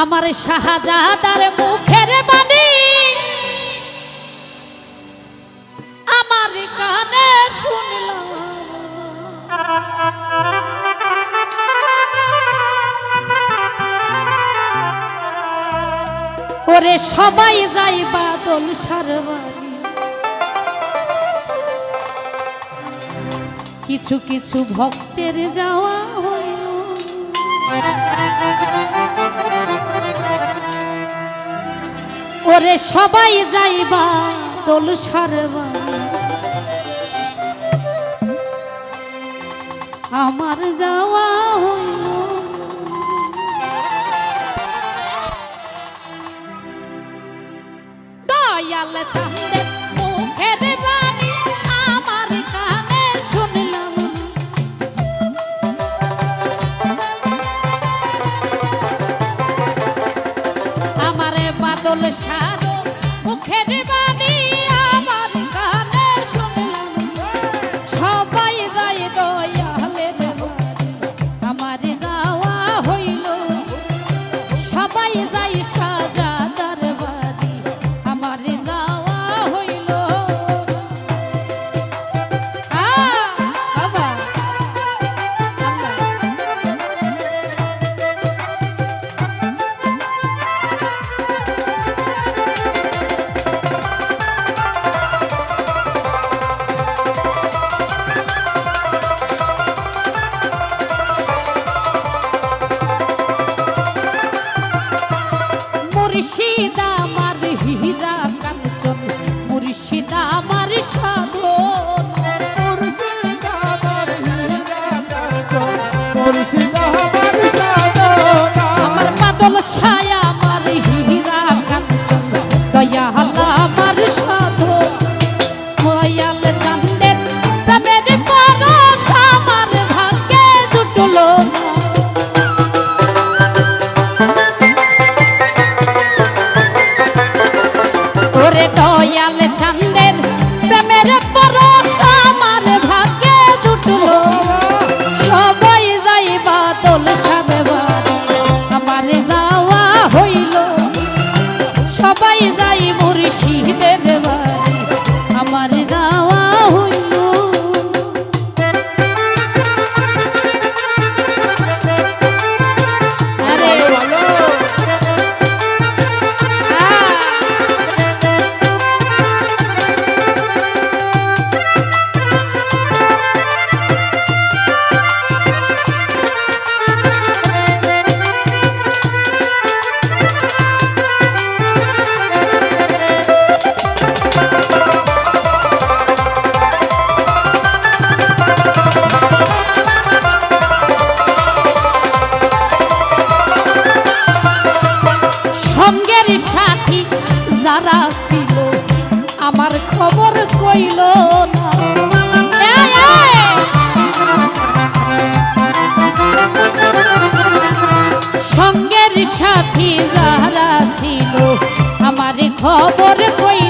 আমার শাহজাদার মুখের বাণী। আমার কানে শুনলাম। ওরে সবাই যাই বাদল সারবাড়ি কিছু কিছু ভক্তের যাওয়া রে সবাই যাইবা দোল সারবা। আমার যাওয়া হইল। দয়াল চান্দের শুনলাম। বাদল সার মুখের বা হীরা আমার সাধন মুর্শিদ такої.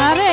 আরে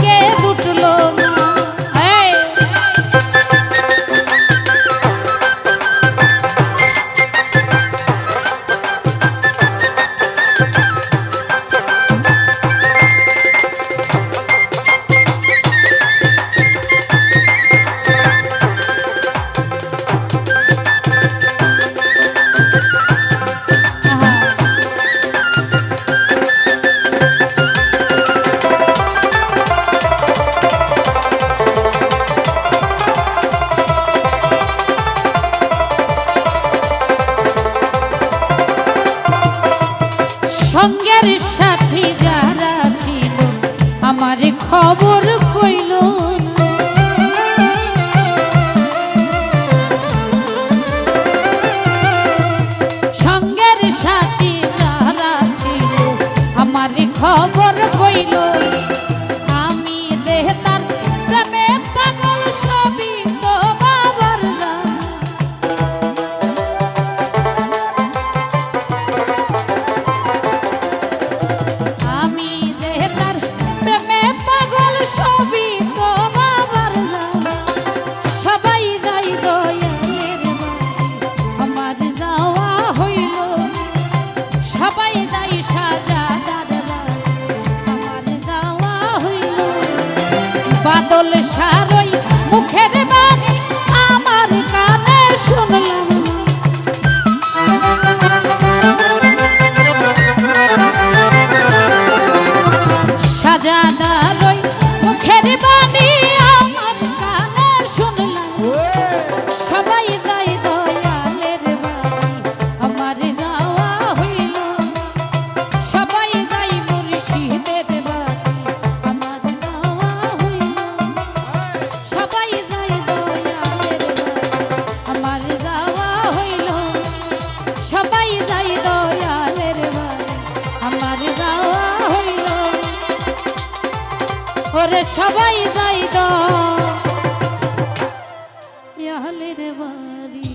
গোপালের বাড়ি।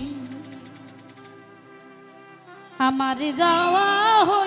আমার যাওয়া হয়ে